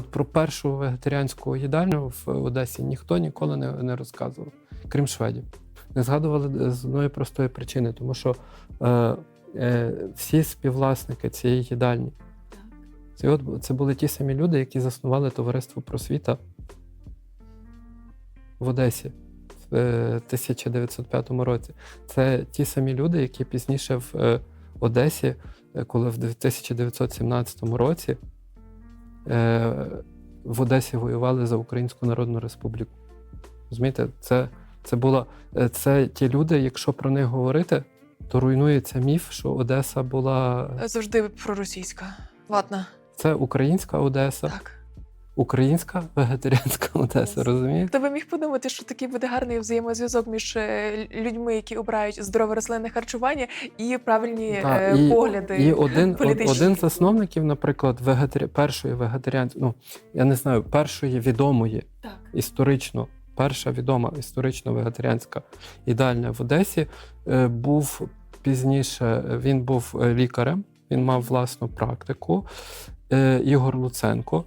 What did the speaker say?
от про першу вегетаріанську їдальню в Одесі ніхто ніколи не, не розказував, крім шведів. Не згадували з одної простої причини, тому що е, е, всі співвласники цієї їдальні це, от, це були ті самі люди, які заснували товариство просвіта в Одесі в е, 1905 році. Це ті самі люди, які пізніше в е, Одесі, е, коли в 1917 році е, в Одесі воювали за Українську Народну Республіку. Розумієте, це, це, було, е, це ті люди, якщо про них говорити, то руйнується міф, що Одеса була. Завжди проросійська. Ладно, Це українська Одеса, так. Українська вегетаріанська Одеса, Yes. розумієте? Хто би міг подумати, що такий буде гарний взаємозв'язок між е, людьми, які обирають здорове рослинне харчування і правильні Так, е, і- погляди. І один, політичні. один з засновників, наприклад, вегетарі... першої вегетаріанської, ну я не знаю, першої відомої Так. історично, перша відома історично вегетаріанська їдальня в Одесі е, був пізніше. Він був лікарем, він мав власну практику. Ігор Луценко.